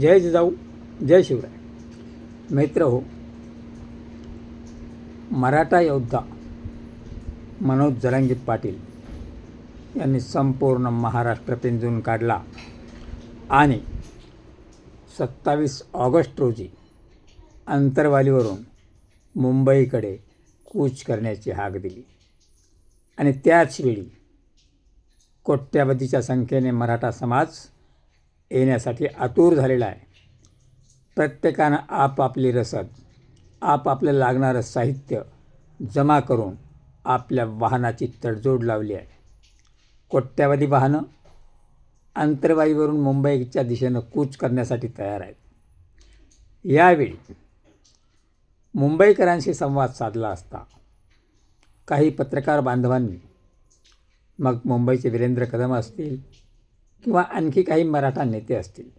जय जिजाऊ जय शिवराय. मित्र हो. मराठा योद्धा मनोज जरांगी पाटील यांनी संपूर्ण महाराष्ट्र पिंजून काढला आणि सत्तावीस ऑगस्ट रोजी अंतरवालीवरून मुंबईकडे कूच करण्याची हाक दिली. आणि त्याच वेळी कोट्यावधीच्या संख्येने मराठा समाज येण्यासाठी आतुर झालेला आहे. प्रत्येकानं आपापली रसद आपापलं लागणारं साहित्य जमा करून आपल्या वाहनाची तडजोड लावली आहे. कोट्यावधी वाहनं अंतर्वाईवरून मुंबईच्या दिशेनं कूच करण्यासाठी तयार आहेत. यावेळी मुंबईकरांशी संवाद साधला असता काही पत्रकार बांधवांनी मग मुंबईचे वीरेंद्र कदम असतील किंवा आणखी काही मराठा नेते असतील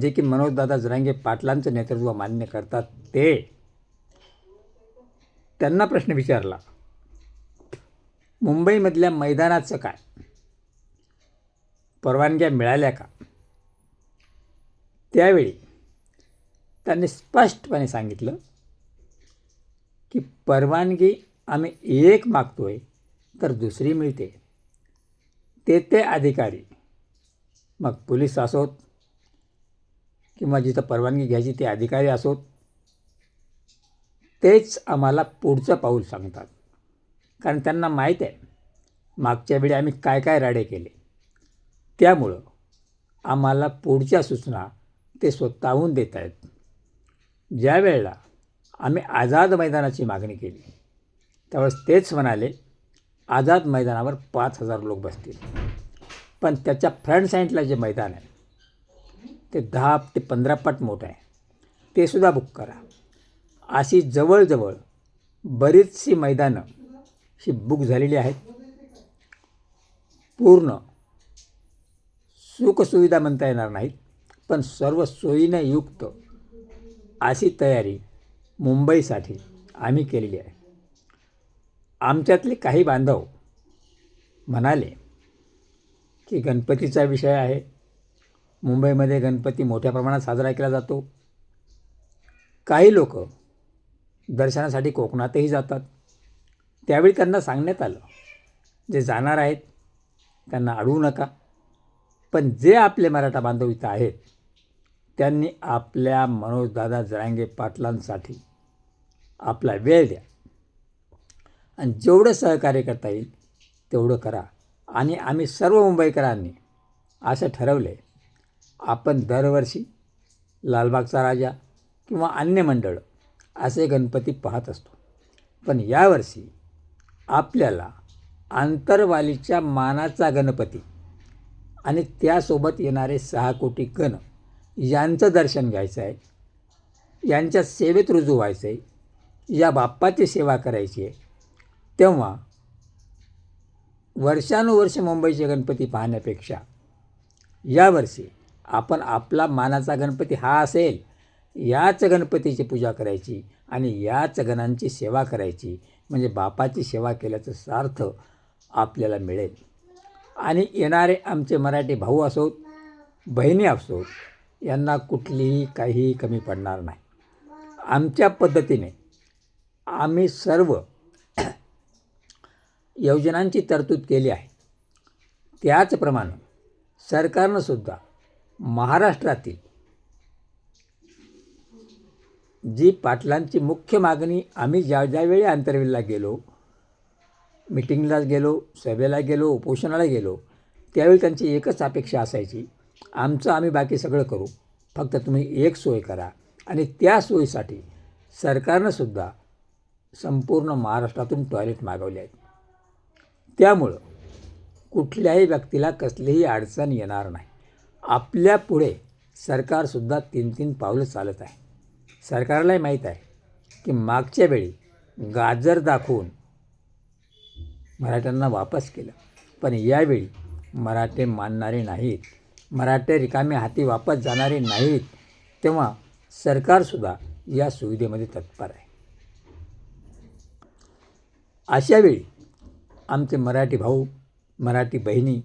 जे की मनोजदादा जरांगे पाटलांचं नेतृत्व मान्य करतात ते त्यांना प्रश्न विचारला मुंबईमधल्या मैदानाचं काय? परवानग्या मिळाल्या का? त्यावेळी त्यांनी स्पष्टपणे सांगितलं की परवानगी आम्ही एक मागतो आहे तर दुसरी मिळते. ते ते अधिकारी मग पोलीस असोत किंवा जिथं परवानगी घ्यायची ते अधिकारी असोत तेच आम्हाला पुढचं पाऊल सांगतात. कारण त्यांना माहीत आहे मागच्या वेळी आम्ही काय काय राडे केले. त्यामुळं आम्हाला पुढच्या सूचना ते स्वतःहून देत आहेत. ज्या वेळेला आम्ही आझाद मैदानाची मागणी केली त्यावेळेस तेच म्हणाले आझाद मैदानावर पाच हजार लोक बसतील. पण त्याच्या फ्रंट साईडला जे मैदान आहे ते दहा ते पंधरा पट मोठं आहे. ते सुद्धा बुक करा. अशी जवळजवळ बरीचशी मैदानं ही बुक झालेली आहेत. पूर्ण सुखसुविधा म्हणता येणार नाहीत पण सर्व सोयीनं युक्त अशी तयारी मुंबईसाठी आम्ही केलेली आहे. आमच्यातले काही बांधव म्हणाले की गणपतीचा विषय आहे. मुंबईमध्ये गणपती मोठ्या प्रमाणात साजरा केला जातो. काही लोक दर्शनासाठी कोकणातही जातात. त्यावेळी त्यांना सांगण्यात आलं जे जाणार आहेत त्यांना अडवू नका. पण जे आपले मराठा बांधव इथं आहेत त्यांनी आपल्या मनोजदादा जरांगे पाटलांसाठी आपला वेळ द्या. आणि जेवढं सहकार्य करता येईल तेवढं करा. आणि आम्ही सर्व मुंबईकरांनी असं ठरवलं आहे आपण दरवर्षी लालबागचा राजा किंवा अन्य मंडळ असे गणपती पाहत असतो. पण यावर्षी आपल्याला आंतरवालीच्या मानाचा गणपती आणि त्यासोबत येणारे सहा कोटी गण यांचं दर्शन घ्यायचं आहे यांच्या सेवेत रुजू व्हायचं आहे या बाप्पाची सेवा करायची आहे तेव्हा वर्षानुवर्ष मुंबईचे गणपती पाहण्यापेक्षा यावर्षी आपण आपला मानाचा गणपती हा असेल याच गणपतीची पूजा करायची आणि याच गणांची सेवा करायची म्हणजे बापाची सेवा केल्याचं सार्थ आपल्याला मिळेल. आणि येणारे आमचे मराठी भाऊ असोत बहिणी असोत यांना कुठलीही काही कमी पडणार नाही. आमच्या पद्धतीने आम्ही सर्व योजनांची तरतूद केली आहे. त्याचप्रमाणे सरकारनं सुद्धा महाराष्ट्रातील जी पाटलांची मुख्य मागणी आम्ही ज्या ज्यावेळी आंतरवेलला गेलो मिटिंगला गेलो सभेला गेलो उपोषणाला गेलो त्यावेळी त्यांची एकच अपेक्षा असायची आमचं आम्ही बाकी सगळं करू. फक्त तुम्ही एक सोय करा आणि त्या सोयीसाठी सरकारनं सुद्धा संपूर्ण महाराष्ट्रातून टॉयलेट मागवले आहेत. त्यामुळं कुठल्याही व्यक्तीला कसलीही अडचण येणार नाही. आपल्या पुढे सरकारसुद्धा तीन तीन पावलं चालत आहे. सरकारलाही माहीत आहे की मागच्या वेळी गाजर दाखवून मराठ्यांना वापस केलं. पण यावेळी मराठे मानणारे नाहीत. मराठे रिकामे हाती वापस जाणारे नाहीत. तेव्हा सरकारसुद्धा या सुविधेमध्ये तत्पर आहे. अशावेळी आमचे मराठी भाऊ मराठी बहिणी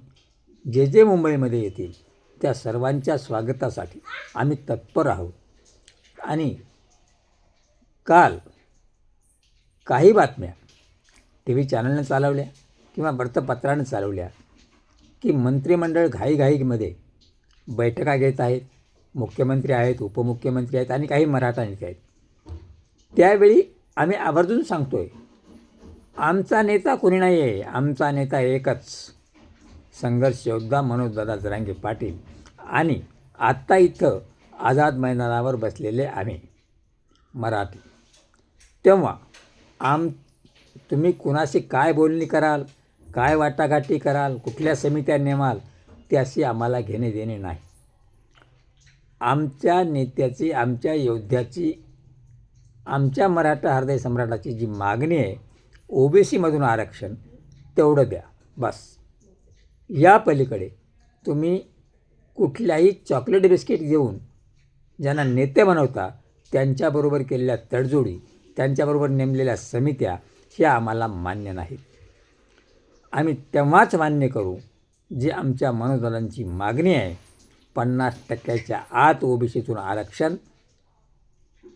जे जे मुंबईमध्ये येतील त्या सर्वांच्या स्वागतासाठी आम्ही तत्पर आहोत. आणि काल काही बातम्या टी व्ही चॅनलनं चालवल्या किंवा वृत्तपत्रानं चालवल्या की मंत्रिमंडळ घाईघाईमध्ये बैठका घेत आहेत मुख्यमंत्री आहेत उपमुख्यमंत्री आहेत आणि काही मराठा नेते आहेत. त्यावेळी आम्ही आवर्जून सांगतो आहे आमचा नेता कोणी नाही आहे आमचा नेता एकच. संघर्ष योद्धा मनोजदादा जरांगे पाटील आणि आत्ता इथं आझाद मैदानावर बसलेले आम्ही मराठी. तेव्हा आम तुम्ही कुणाशी काय बोलणी कराल काय वाटाघाटी कराल कुठल्या समित्या नेमाल त्याशी आम्हाला घेणे देणे नाही. आमच्या नेत्याची आमच्या योद्ध्याची आमच्या मराठा हृदय सम्राटाची जी मागणी आहे ओबीसीमधून आरक्षण तेवढं द्या बस. या पलीकडे तुम्ही कुठल्याही चॉकलेट बिस्किट घेऊन ज्यांना नेते बनवता त्यांच्याबरोबर केलेल्या तडजोडी त्यांच्याबरोबर नेमलेल्या समित्या ह्या आम्हाला मान्य नाहीत. आम्ही तेव्हाच मान्य करू जी आमच्या मनोदलांची मागणी आहे. पन्नास टक्क्याच्या आत ओबीसीतून आरक्षण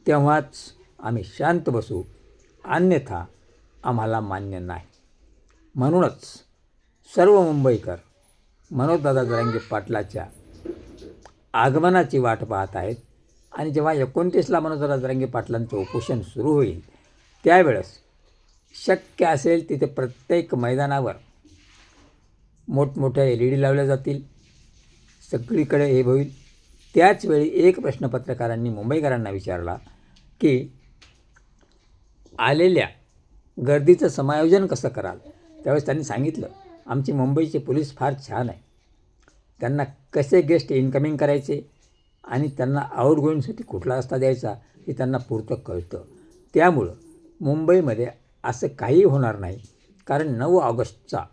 तेव्हाच आम्ही शांत बसू. अन्यथा आम्हाला मान्य नाही. म्हणूनच सर्व मुंबईकर मनोजदादा जरांगे पाटलाच्या आगमनाची वाट पाहत आहेत आणि जेव्हा एकोणतीसला मनोजदादा जरांगे पाटलांचं उपोषण सुरू होईल त्यावेळेस शक्य असेल तिथे प्रत्येक मैदानावर मोठमोठ्या एल ई डी लावल्या जातील. सगळीकडे हे होईल. त्याचवेळी एक प्रश्न पत्रकारांनी मुंबईकरांना विचारला की आलेल्या गर्दीचं समायोजन कसं कराल? त्यावेळेस त्यांनी सांगितलं आमची मुंबईचे पोलीस फार छान आहे. त्यांना कसे गेस्ट इन्कमिंग करायचे आणि त्यांना आउटगोईंगसाठी कुठला रस्ता द्यायचा हे त्यांना पुरतं कळतं. त्यामुळं मुंबईमध्ये असं काही होणार नाही कारण नऊ ऑगस्टचा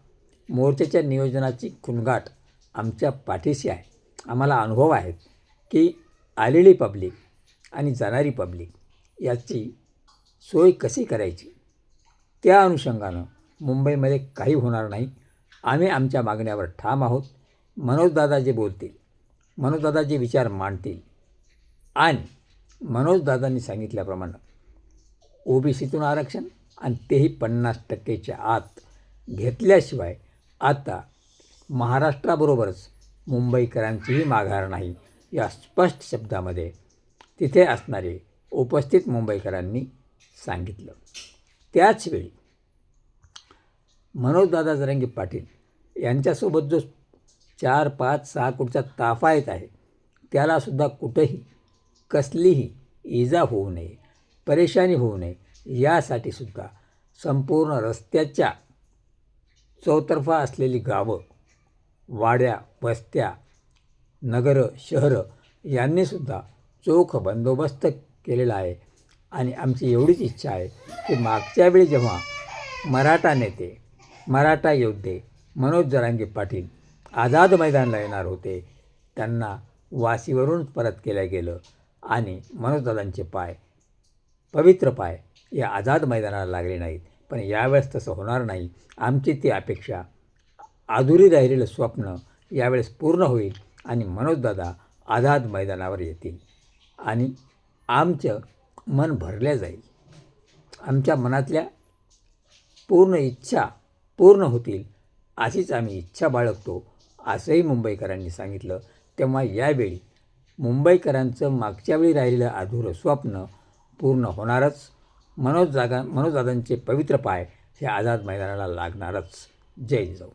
मोर्चाच्या नियोजनाची खुणगाठ आमच्या पाठीशी आहे. आम्हाला अनुभव आहेत की आलेली पब्लिक आणि जाणारी पब्लिक याची सोय कशी करायची? त्या अनुषंगानं मुंबईमध्ये काही होणार नाही. आम्ही आमच्या मागण्यावर ठाम आहोत. मनोजदादा जे बोलतील. मनोजदादा जे विचार मांडतील. आणि मनोजदादांनी सांगितल्याप्रमाणे ओबीसीतून आरक्षण आणि तेही पन्नास टक्केच्या आत घेतल्याशिवाय आता महाराष्ट्राबरोबरच मुंबईकरांचीही माघार नाही. या स्पष्ट शब्दामध्ये तिथे असणारे उपस्थित मुंबईकरांनी सांगितलं. त्याचवेळी मनोजदादा जरंगी पाटील यांच्यासोबत जो चार पाच सहा कोटीचा ताफा येत आहे त्यालासुद्धा कुठंही कसलीही इजा होऊ नये परेशानी होऊ नये यासाठी सुद्धा संपूर्ण रस्त्याच्या चौतर्फा असलेली गावं वाड्या वस्त्या नगरं शहरं यांनीसुद्धा चोख बंदोबस्त केलेला आहे. आणि आमची एवढीच इच्छा आहे की मागच्या वेळी जेव्हा मराठा नेते मराठा योद्धे मनोज जरांगे पाटील आझाद मैदानला येणार होते त्यांना वासीवरून परत केलं गेलं आणि मनोजदादांचे पाय पवित्र पाय या आझाद मैदानाला लागले नाहीत. पण यावेळेस तसं होणार नाही. आमची ती अपेक्षा अधुरी राहिलेलं स्वप्न यावेळेस पूर्ण होईल आणि मनोजदादा आझाद मैदानावर येतील. आणि आमचं मन भरल्या जाईल. आमच्या मनातल्या पूर्ण इच्छा पूर्ण होतील अशीच आम्ही इच्छा बाळगतो असंही मुंबईकरांनी सांगितलं. तेव्हा यावेळी मुंबईकरांचं मागच्या वेळी राहिलेलं अधुरं स्वप्न पूर्ण होणारच. मनोज जागा मनोजदादांचे पवित्र पाय हे आझाद मैदानाला लागणारच. जय जाऊ